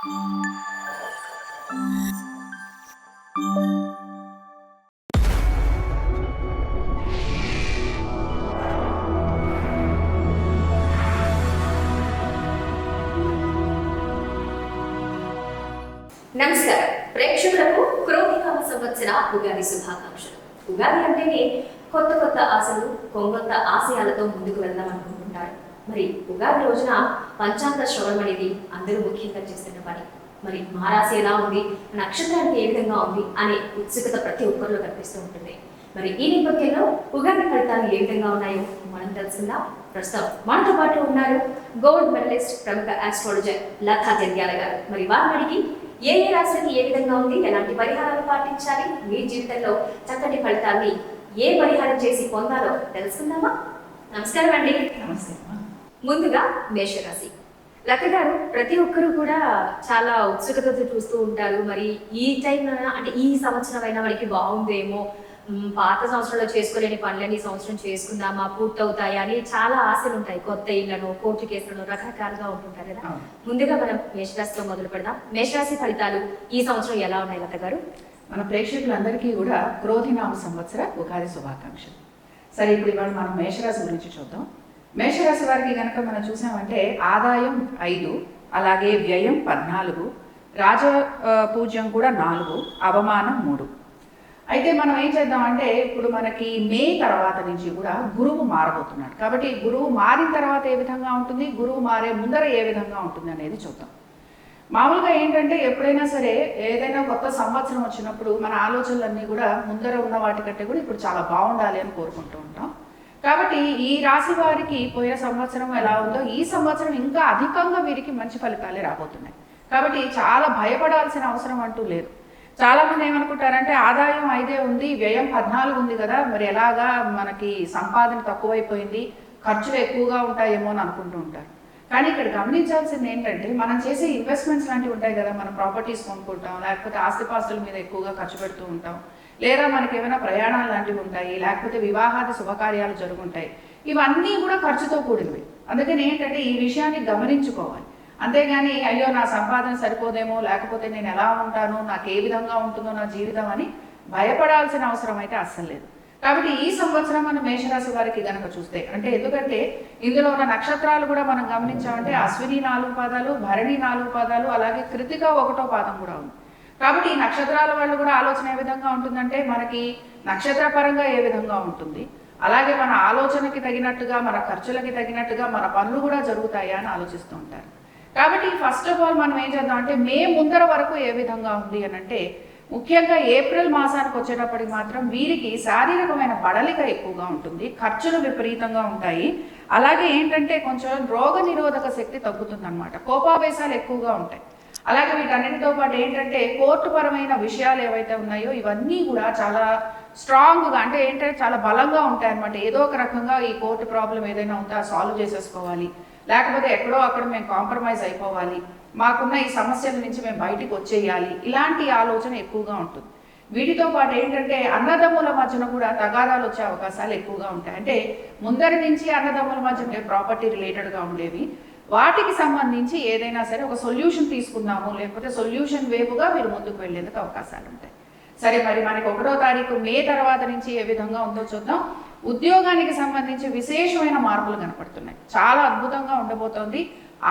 నమస్కారం. ప్రేక్షకులకు క్రోధినామ సంవత్సర ఉగాది శుభాకాంక్షలు. ఉగాది అంటేనే కొత్త కొత్త ఆశలు కొంగొత్త ఆశయాలతో ముందుకు వెళ్దాం అనుకుంటున్నారు. మరి ఉగాది రోజున పంచాంగ శ్రవణం అనేది అందరూ ముఖ్యంగా చేస్తున్న పని. మరి మహారాశి ఎలా ఉంది? నక్షత్రానికి ఏ విధంగా ఉంది? అనే ఉత్సుకత ప్రతి ఒక్కరిలో కనిపిస్తూ ఉంటుంది. మరి ఈ నేపథ్యంలో ఉగాది ఫలితాలు ఏ విధంగా ఉన్నాయో మనం తెలిసిందా ప్రస్తుతం మనతో పాటు ఉన్నారు గోల్డ్ మెడలిస్ట్ ప్రముఖ ఆస్ట్రాలజర్ లతా జంధ్యాల గారు. మరి వారిని అడిగి ఏ ఏ రాశికి ఏ విధంగా ఉంది? ఎలాంటి పరిహారాలు పాటించాలి? మీ జీవితంలో చక్కటి ఫలితాన్ని ఏ పరిహారం చేసి పొందాలో తెలుసుకుందామా? నమస్కారం అండి. నమస్తే ముందుగా మేషరాశి. లత గారు ప్రతి ఒక్కరు కూడా చాలా ఉత్సుకతతో చూస్తూ ఉంటారు. మరి ఈ టైం అంటే ఈ సంవత్సరం అయినా మనకి బాగుందేమో పాత సంవత్సరంలో చేసుకోలేని పనులని సంవత్సరం చేసుకుందామా? పూర్తవుతాయా? అని చాలా ఆశలు ఉంటాయి. కొత్త ఇళ్ళను కోర్టు కేసులను రకరకాలుగా ఉంటుంటారు కదా. ముందుగా మనం మేషరాశితో మొదలు పెడదాం. మేషరాశి ఫలితాలు ఈ సంవత్సరం ఎలా ఉన్నాయి లత గారు మన ప్రేక్షకులందరికీ కూడా క్రోధినామ సంవత్సర ఉగాది శుభాకాంక్షలు. సరే ఇప్పుడు ఇవాళ మనం మేషరాశి గురించి చూద్దాం. మేషరాశి వారికి కనుక మనం చూసామంటే ఆదాయం ఐదు అలాగే వ్యయం పద్నాలుగు రాజ పూజ్యం కూడా నాలుగు అవమానం మూడు. అయితే మనం ఏం చేద్దామంటే ఇప్పుడు మనకి మే తర్వాత నుంచి కూడా గురువు మారబోతున్నాడు. కాబట్టి గురువు మారిన తర్వాత ఏ విధంగా ఉంటుంది? గురువు మారే ముందర ఏ విధంగా ఉంటుంది అనేది చూద్దాం. మామూలుగా ఏంటంటే ఎప్పుడైనా సరే ఏదైనా కొత్త సంవత్సరం వచ్చినప్పుడు మన ఆలోచనలన్నీ కూడా ముందర ఉన్న వాటికంటే కూడా ఇప్పుడు చాలా బాగుండాలి అని కోరుకుంటూ ఉంటాం. కాబట్టి ఈ రాశి వారికి పోయిన సంవత్సరం ఎలా ఉందో ఈ సంవత్సరం ఇంకా అధికంగా వీరికి మంచి ఫలితాలే రాబోతున్నాయి. కాబట్టి చాలా భయపడాల్సిన అవసరం అంటూ లేదు. చాలామంది ఏమనుకుంటారంటే ఆదాయం ఐదే ఉంది వ్యయం పద్నాలుగు ఉంది కదా మరి ఎలాగా మనకి సంపాదన తక్కువైపోయింది ఖర్చులు ఎక్కువగా ఉంటాయేమో అని అనుకుంటూ ఉంటారు. కానీ ఇక్కడ గమనించాల్సింది ఏంటంటే మనం చేసే ఇన్వెస్ట్మెంట్స్ లాంటివి ఉంటాయి కదా మనం ప్రాపర్టీస్ కొనుక్కుంటాం లేకపోతే ఆస్తిపాస్తుల మీద ఎక్కువగా ఖర్చు పెడుతూ ఉంటాం. లేదా మనకి ఏమైనా ప్రయాణాలు లాంటివి ఉంటాయి లేకపోతే వివాహాది శుభకార్యాలు జరుగుంటాయి ఇవన్నీ కూడా ఖర్చుతో కూడినవి. అందుకని ఏంటంటే ఈ విషయాన్ని గమనించుకోవాలి. అంతేగాని అయ్యో నా సంపాదన సరిపోదేమో లేకపోతే నేను ఎలా ఉంటాను నాకు ఏ విధంగా ఉంటుందో నా జీవితం అని భయపడాల్సిన అవసరం అయితే అస్సలు లేదు. కాబట్టి ఈ సంవత్సరం మనం మేషరాశి వారికి కనుక చూస్తే అంటే ఎందుకంటే ఇందులో ఉన్న నక్షత్రాలు కూడా మనం గమనించామంటే అశ్విని నాలుగు పాదాలు భరణి నాలుగు పాదాలు అలాగే కృతిక ఒకటో పాదం కూడా ఉంది. కాబట్టి ఈ నక్షత్రాల వాళ్ళు కూడా ఆలోచన ఏ విధంగా ఉంటుందంటే మనకి నక్షత్ర పరంగా ఏ విధంగా ఉంటుంది? అలాగే మన ఆలోచనకి తగినట్టుగా మన ఖర్చులకి తగినట్టుగా మన పనులు కూడా జరుగుతాయా అని ఆలోచిస్తూ ఉంటారు. కాబట్టి ఫస్ట్ ఆఫ్ ఆల్ మనం ఏం చేద్దాం అంటే మే ముందర వరకు ఏ విధంగా ఉంది అని అంటే ముఖ్యంగా ఏప్రిల్ మాసానికి వచ్చేటప్పటికి మాత్రం వీరికి శారీరకమైన బడలిక ఎక్కువగా ఉంటుంది ఖర్చులు విపరీతంగా ఉంటాయి. అలాగే ఏంటంటే కొంచెం రోగ నిరోధక శక్తి తగ్గుతుంది అనమాట కోపావేశాలు ఎక్కువగా ఉంటాయి. అలాగే వీటన్నిటితో పాటు ఏంటంటే కోర్టు పరమైన విషయాలు ఏవైతే ఉన్నాయో ఇవన్నీ కూడా చాలా స్ట్రాంగ్గా అంటే ఏంటంటే చాలా బలంగా ఉంటాయి అనమాట ఏదో ఒక రకంగా ఈ కోర్టు ప్రాబ్లం ఏదైనా ఉంటే సాల్వ్ చేసేసుకోవాలి. లేకపోతే ఎక్కడో అక్కడ మేము కాంప్రమైజ్ అయిపోవాలి. మాకున్న ఈ సమస్యల నుంచి మేము బయటికి వచ్చేయాలి. ఇలాంటి ఆలోచన ఎక్కువగా ఉంటుంది. వీటితో పాటు ఏంటంటే అన్నదమ్ముల మధ్యన కూడా తగాదాలు వచ్చే అవకాశాలు ఎక్కువగా ఉంటాయి. అంటే ముందరి నుంచి అన్నదమ్ముల మధ్య ప్రాపర్టీ రిలేటెడ్గా ఉండేవి వాటికి సంబంధించి ఏదైనా సరే ఒక సొల్యూషన్ తీసుకుందాము లేకపోతే సొల్యూషన్ వేపుగా మీరు ముందుకు వెళ్ళేందుకు అవకాశాలు ఉంటాయి. సరే మరి మనకి ఒకటో తారీఖు మే తర్వాత నుంచి ఏ విధంగా ఉందో చూద్దాం. ఉద్యోగానికి సంబంధించి విశేషమైన మార్పులు కనపడుతున్నాయి. చాలా అద్భుతంగా ఉండబోతోంది.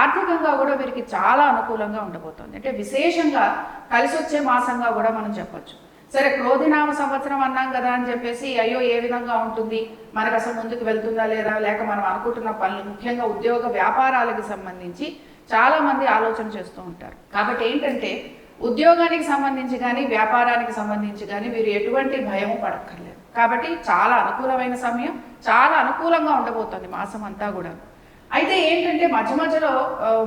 ఆర్థికంగా కూడా వీరికి చాలా అనుకూలంగా ఉండబోతోంది. అంటే విశేషంగా కలిసి వచ్చే మాసంగా కూడా మనం చెప్పొచ్చు. సరే క్రోధినామ సంవత్సరం అన్నాం కదా అని చెప్పేసి అయ్యో ఏ విధంగా ఉంటుంది? మనకు అసలు ముందుకు వెళ్తుందా లేదా? లేక మనం అనుకుంటున్న పనులు ముఖ్యంగా ఉద్యోగ వ్యాపారాలకు సంబంధించి చాలా మంది ఆలోచన చేస్తూ ఉంటారు. కాబట్టి ఏంటంటే ఉద్యోగానికి సంబంధించి కానీ వ్యాపారానికి సంబంధించి కానీ మీరు ఎటువంటి భయము పడక్కర్లేదు. కాబట్టి చాలా అనుకూలమైన సమయం చాలా అనుకూలంగా ఉండబోతుంది మాసం అంతా కూడా. అయితే ఏంటంటే మధ్య మధ్యలో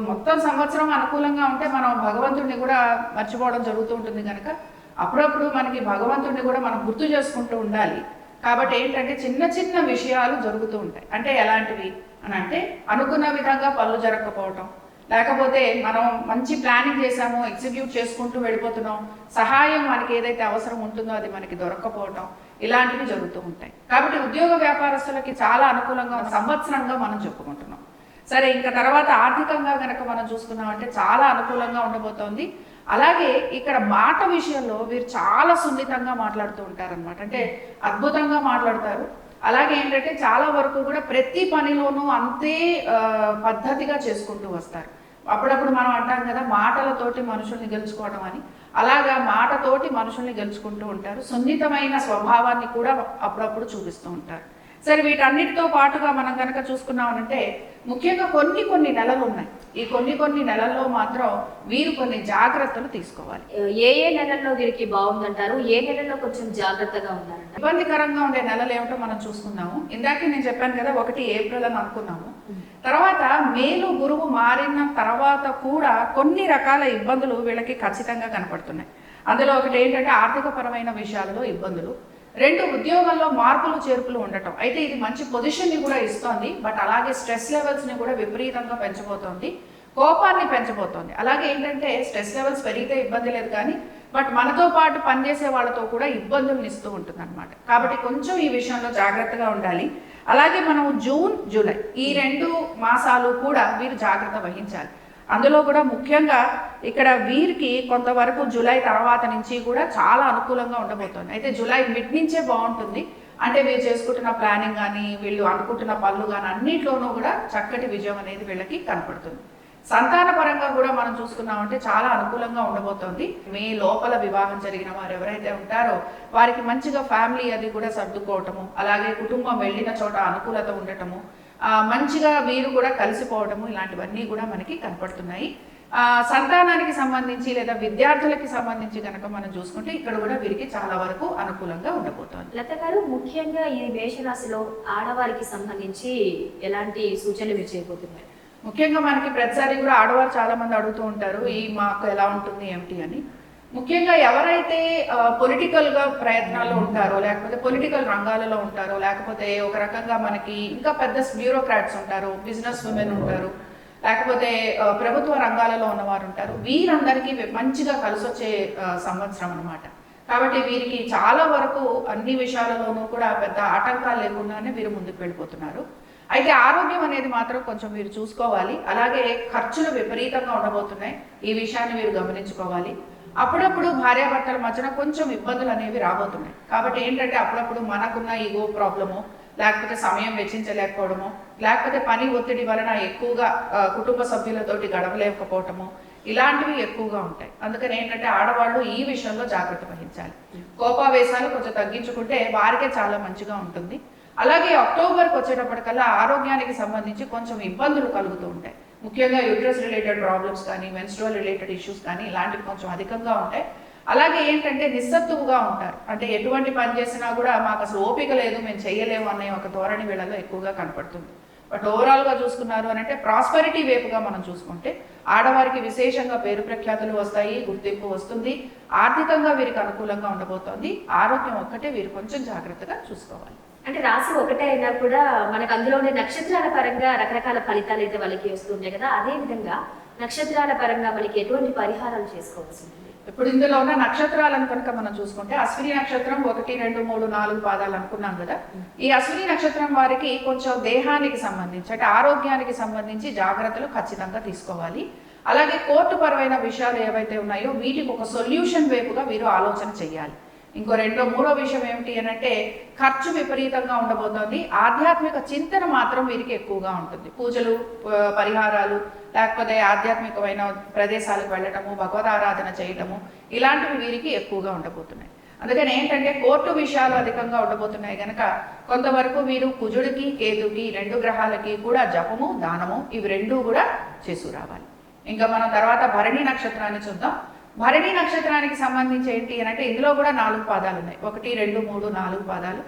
మొత్తం సంవత్సరం అనుకూలంగా ఉంటే మనం భగవంతుడిని కూడా మర్చిపోవడం జరుగుతూ ఉంటుంది కనుక అప్పుడప్పుడు మనకి భగవంతుడిని కూడా మనం గుర్తు చేసుకుంటూ ఉండాలి. కాబట్టి ఏంటంటే చిన్న చిన్న విషయాలు జరుగుతూ ఉంటాయి. అంటే ఎలాంటివి అని అంటే అనుకున్న విధంగా పనులు జరగకపోవటం. లేకపోతే మనం మంచి ప్లానింగ్ చేసామో ఎగ్జిక్యూట్ చేసుకుంటూ వెళ్ళిపోతున్నాం సహాయం మనకి ఏదైతే అవసరం ఉంటుందో అది మనకి దొరక్కపోవటం ఇలాంటివి జరుగుతూ ఉంటాయి. కాబట్టి ఉద్యోగ వ్యాపారస్తులకి చాలా అనుకూలంగా సంవత్సరంగా మనం చెప్పుకుంటున్నాం. సరే ఇంకా తర్వాత ఆర్థికంగా కనుక మనం చూసుకున్నామంటే చాలా అనుకూలంగా ఉండబోతోంది. అలాగే ఇక్కడ మాట విషయంలో వీరు చాలా సున్నితంగా మాట్లాడుతూ ఉంటారన్నమాట. అంటే అద్భుతంగా మాట్లాడతారు. అలాగే ఏంటంటే చాలా వరకు కూడా ప్రతి పనిలోనూ అంతే పద్ధతిగా చేసుకుంటూ వస్తారు. అప్పుడప్పుడు మనం అంటాం కదా మాటలతోటి మనుషుల్ని గెలుచుకోవడం అని. అలాగా మాటతోటి మనుషుల్ని గెలుచుకుంటూ ఉంటారు. సున్నితమైన స్వభావాన్ని కూడా అప్పుడప్పుడు చూపిస్తూ ఉంటారు. సరే వీటన్నిటితో పాటుగా మనం కనుక చూసుకున్నామనంటే ముఖ్యంగా కొన్ని కొన్ని నెలలు ఉన్నాయి. ఈ కొన్ని కొన్ని నెలల్లో మాత్రం వీరు కొన్ని జాగ్రత్తలు తీసుకోవాలి. ఏ ఏ నెలల్లో వీరికి బాగుందంటారు? ఏ నెలల్లో కొంచెం జాగ్రత్తగా ఉన్నారంటారు ఇబ్బందికరంగా ఉండే నెలలు ఏమిటో మనం చూసుకుందాము. ఇందాకే నేను చెప్పాను కదా ఒకటి ఏప్రిల్ అని అనుకున్నాము. తర్వాత మేలు గురువు మారిన తర్వాత కూడా కొన్ని రకాల ఇబ్బందులు వీళ్ళకి ఖచ్చితంగా కనపడుతున్నాయి. అందులో ఒకటి ఏంటంటే ఆర్థిక పరమైన విషయాలలో ఇబ్బందులు. రెండు ఉద్యోగంలో మార్పులు చేర్పులు ఉండటం. అయితే ఇది మంచి పొజిషన్ని కూడా ఇస్తోంది. బట్ అలాగే స్ట్రెస్ లెవెల్స్ని కూడా విపరీతంగా పెంచబోతోంది. కోపాన్ని పెంచబోతోంది. అలాగే ఏంటంటే స్ట్రెస్ లెవెల్స్ పెరిగితే ఇబ్బంది లేదు కానీ బట్ మనతో పాటు పనిచేసే వాళ్ళతో కూడా ఇబ్బందులను ఇస్తూ ఉంటుంది అనమాట కాబట్టి కొంచెం ఈ విషయంలో జాగ్రత్తగా ఉండాలి. అలాగే మనం జూన్ జూలై ఈ రెండు మాసాలు కూడా వీరు జాగ్రత్త వహించాలి. అందులో కూడా ముఖ్యంగా ఇక్కడ వీరికి కొంతవరకు జూలై తర్వాత నుంచి కూడా చాలా అనుకూలంగా ఉండబోతోంది. అయితే జూలై మిడ్ నుంచే బాగుంటుంది. అంటే వీళ్ళు చేసుకుంటున్న ప్లానింగ్ కానీ వీళ్ళు అనుకుంటున్న పనులు కానీ అన్నిట్లోనూ కూడా చక్కటి విజయం అనేది వీళ్ళకి కనపడుతుంది. సంతాన పరంగా కూడా మనం చూసుకున్నామంటే చాలా అనుకూలంగా ఉండబోతోంది. మీ లోపల వివాహం జరిగిన వారు ఎవరైతే ఉంటారో వారికి మంచిగా ఫ్యామిలీ అది కూడా సర్దుకోవటము అలాగే కుటుంబం వెళ్ళిన చోట అనుకూలత ఉండటము మంచిగా వీరు కూడా కలిసిపోవటము ఇలాంటివన్నీ కూడా మనకి కనపడుతున్నాయి. సంతానానికి సంబంధించి లేదా విద్యార్థులకి సంబంధించి కనుక మనం చూసుకుంటే ఇక్కడ కూడా వీరికి చాలా వరకు అనుకూలంగా ఉండబోతోంది. లత గారు ముఖ్యంగా ఈ మేషరాశిలో ఆడవారికి సంబంధించి ఎలాంటి సూచనలు మీరు చేయబోతున్నారు? ముఖ్యంగా మనకి ప్రతిసారి కూడా ఆడవారు చాలా మంది అడుగుతూ ఉంటారు ఈ మాకు ఎలా ఉంటుంది ఏమిటి? అని. ముఖ్యంగా ఎవరైతే పొలిటికల్గా ప్రయత్నాల్లో ఉంటారో లేకపోతే పొలిటికల్ రంగాలలో ఉంటారో లేకపోతే ఒక రకంగా మనకి ఇంకా పెద్ద బ్యూరోక్రాట్స్ ఉంటారు బిజినెస్ ఉమెన్ ఉంటారు లేకపోతే ప్రభుత్వ రంగాలలో ఉన్నవారు ఉంటారు వీరందరికీ మంచిగా కలిసొచ్చే సంవత్సరం అనమాట కాబట్టి వీరికి చాలా వరకు అన్ని విషయాలలోనూ కూడా పెద్ద ఆటంకాలు లేకుండానే వీరు ముందుకు వెళ్ళిపోతున్నారు. అయితే ఆరోగ్యం అనేది మాత్రం కొంచెం మీరు చూసుకోవాలి. అలాగే ఖర్చులు విపరీతంగా ఉండబోతున్నాయి. ఈ విషయాన్ని మీరు గమనించుకోవాలి. అప్పుడప్పుడు భార్యాభర్తల మధ్యన కొంచెం ఇబ్బందులు అనేవి రాబోతున్నాయి. కాబట్టి ఏంటంటే అప్పుడప్పుడు మనకున్న ఈగో ప్రాబ్లము లేకపోతే సమయం వెచ్చించలేకపోవడము లేకపోతే పని ఒత్తిడి వలన ఎక్కువగా కుటుంబ సభ్యులతోటి గడవలేకపోవటము ఇలాంటివి ఎక్కువగా ఉంటాయి. అందుకని ఏంటంటే ఆడవాళ్ళు ఈ విషయంలో జాగ్రత్త వహించాలి. కోపావేశాలు కొంచెం తగ్గించుకుంటే వారికే చాలా మంచిగా ఉంటుంది. అలాగే అక్టోబర్కి వచ్చేటప్పటికల్లా ఆరోగ్యానికి సంబంధించి కొంచెం ఇబ్బందులు కలుగుతూ ఉంటాయి. ముఖ్యంగా యూట్రస్ రిలేటెడ్ ప్రాబ్లమ్స్ కానీ మెన్స్ట్రల్ రిలేటెడ్ ఇష్యూస్ కానీ ఇలాంటివి కొంచెం అధికంగా ఉంటాయి. అలాగే ఏంటంటే నిస్సత్తువుగా ఉంటారు. అంటే ఎటువంటి పని చేసినా కూడా మాకు అసలు ఓపిక లేదు మేము చేయలేము అనే ఒక ధోరణి వీళ్ళలో ఎక్కువగా కనపడుతుంది. బట్ ఓవరాల్గా చూసుకున్నారు అని అంటే ప్రాస్పరిటీ వైపుగా మనం చూసుకుంటే ఆడవారికి విశేషంగా పేరు ప్రఖ్యాతులు వస్తాయి గుర్తింపు వస్తుంది ఆర్థికంగా వీరికి అనుకూలంగా ఉండబోతోంది. ఆరోగ్యం ఒక్కటే వీరు కొంచెం జాగ్రత్తగా చూసుకోవాలి. అంటే రాశి ఒకటే అయినా కూడా మనకు అందులో ఉండే నక్షత్రాల పరంగా రకరకాల ఫలితాలు అయితే వాళ్ళకి వస్తుంటాయి కదా. అదే విధంగా నక్షత్రాల పరంగా వాళ్ళకి ఎటువంటి పరిహారాలు చేసుకోవాల్సి ఉంటుంది? ఇప్పుడు ఇందులో ఉన్న నక్షత్రాలను కనుక మనం చూసుకుంటే అశ్విని నక్షత్రం ఒకటి రెండు మూడు నాలుగు పాదాలు అనుకున్నాం కదా. ఈ అశ్విని నక్షత్రం వారికి కొంచెం దేహానికి సంబంధించి అంటే ఆరోగ్యానికి సంబంధించి జాగ్రత్తలు ఖచ్చితంగా తీసుకోవాలి. అలాగే కోర్టు పరమైన విషయాలు ఏవైతే ఉన్నాయో వీటికి ఒక సొల్యూషన్ వైపుగా వీరు ఆలోచన చేయాలి. ఇంకో రెండో మూడో విషయం ఏమిటి అని అంటే ఖర్చు విపరీతంగా ఉండబోతోంది. ఆధ్యాత్మిక చింతన మాత్రం వీరికి ఎక్కువగా ఉంటుంది. పూజలు పరిహారాలు లేకపోతే ఆధ్యాత్మికమైన ప్రదేశాలకు వెళ్ళటము భగవద్ ఆరాధన చేయటము ఇలాంటివి వీరికి ఎక్కువగా ఉండబోతున్నాయి. అందుకని ఏంటంటే కోర్టు విషయాలు అధికంగా ఉండబోతున్నాయి కనుక కొంతవరకు వీరు కుజుడికి కేతుకి రెండు గ్రహాలకి కూడా జపము దానము ఇవి రెండూ కూడా చేసుకురావాలి. ఇంకా మనం తర్వాత భరణి నక్షత్రాన్ని చూద్దాం. భరణి నక్షత్రానికి సంబంధించి ఏంటి అని అంటే ఇందులో కూడా నాలుగు పాదాలు ఉన్నాయి. ఒకటి రెండు మూడు నాలుగు పాదాలు.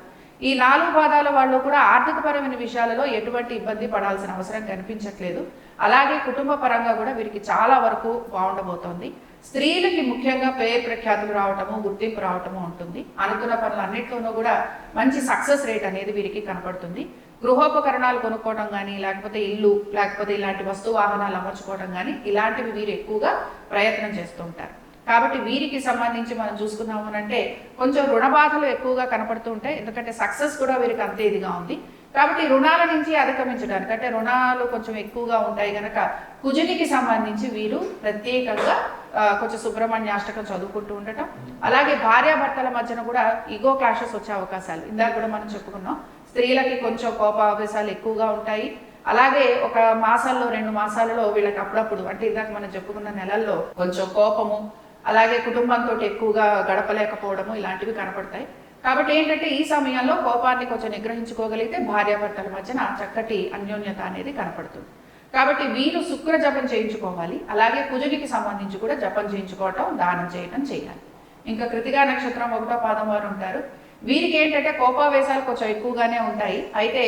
ఈ నాలుగు పాదాల వాళ్ళు కూడా ఆర్థికపరమైన విషయాలలో ఎటువంటి ఇబ్బంది పడాల్సిన అవసరం కనిపించట్లేదు. అలాగే కుటుంబ పరంగా కూడా వీరికి చాలా వరకు బాగుండబోతోంది. స్త్రీలకి ముఖ్యంగా పేరు ప్రఖ్యాతులు రావటము గుర్తింపు రావటము ఉంటుంది. అనుకున్న పనులు అన్నిట్లోనూ కూడా మంచి సక్సెస్ రేట్ అనేది వీరికి కనపడుతుంది. గృహోపకరణాలు కొనుక్కోవడం కానీ లేకపోతే ఇల్లు లేకపోతే ఇలాంటి వస్తు వాహనాలు అమర్చుకోవడం కానీ ఇలాంటివి వీరు ఎక్కువగా ప్రయత్నం చేస్తూ ఉంటారు. కాబట్టి వీరికి సంబంధించి మనం చూసుకున్నాము అంటే కొంచెం రుణ బాధలు ఎక్కువగా కనపడుతూ ఉంటాయి. ఎందుకంటే సక్సెస్ కూడా వీరికి అంతే ఇదిగా ఉంది. కాబట్టి రుణాల నుంచి అధిగమించడానికి అంటే రుణాలు కొంచెం ఎక్కువగా ఉంటాయి కనుక కుజునికి సంబంధించి వీరు ప్రత్యేకంగా కొంచెం కొంచెం సుబ్రహ్మణ్యాష్టకం చదువుకుంటూ ఉండటం. అలాగే భార్యాభర్తల మధ్యన కూడా ఈగో క్లాషెస్ వచ్చే అవకాశాలు. ఇందాక కూడా మనం చెప్పుకున్నాం. స్త్రీలకి కొంచెం కోపావేశాలు ఎక్కువగా ఉంటాయి. అలాగే ఒక మాసాల్లో రెండు మాసాలలో వీళ్ళకి అప్పుడప్పుడు అంటే ఇందాక మనం చెప్పుకున్న నెలల్లో కొంచెం కోపము అలాగే కుటుంబంతో ఎక్కువగా గడపలేకపోవడము ఇలాంటివి కనపడతాయి. కాబట్టి ఏంటంటే ఈ సమయంలో కోపాన్ని కొంచెం నిగ్రహించుకోగలిగితే భార్యాభర్తల మధ్యన చక్కటి అన్యోన్యత అనేది కనపడుతుంది. కాబట్టి వీరు శుక్ర జపం చేయించుకోవాలి. అలాగే కుజునికి సంబంధించి కూడా జపం చేయించుకోవటం దానం చేయటం చేయాలి. ఇంకా కృతిగా నక్షత్రం ఒకటో పాదం వారు ఉంటారు. వీరికి ఏంటంటే కోపావేశాలు కొంచెం ఎక్కువగానే ఉంటాయి. అయితే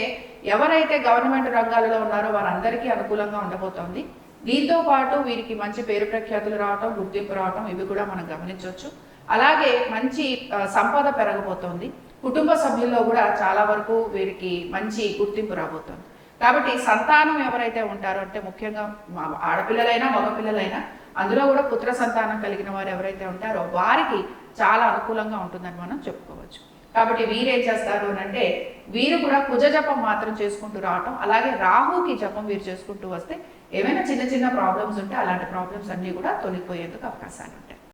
ఎవరైతే గవర్నమెంట్ రంగాలలో ఉన్నారో వారందరికీ అనుకూలంగా ఉండబోతోంది. దీంతో పాటు వీరికి మంచి పేరు ప్రఖ్యాతులు రావటం గుర్తింపు రావటం ఇవి కూడా మనం గమనించవచ్చు. అలాగే మంచి సంపద పెరగబోతోంది. కుటుంబ సభ్యుల్లో కూడా చాలా వరకు వీరికి మంచి గుర్తింపు రాబోతోంది. కాబట్టి సంతానం ఎవరైతే ఉంటారో అంటే ముఖ్యంగా ఆడపిల్లలైనా మగపిల్లలైనా అందులో కూడా పుత్ర సంతానం కలిగిన వారు ఎవరైతే ఉంటారో వారికి చాలా అనుకూలంగా ఉంటుందని మనం చెప్పుకోవచ్చు. కాబట్టి వీరేం చేస్తారు అని అంటే వీరు కూడా కుజ జపం మాత్రం చేసుకుంటూ రావటం అలాగే రాహుకి జపం వీరు చేసుకుంటూ వస్తే ఏమైనా చిన్న చిన్న ప్రాబ్లమ్స్ ఉంటే అలాంటి ప్రాబ్లమ్స్ అన్నీ కూడా తొలగిపోయేందుకు అవకాశాలు ఉంటాయి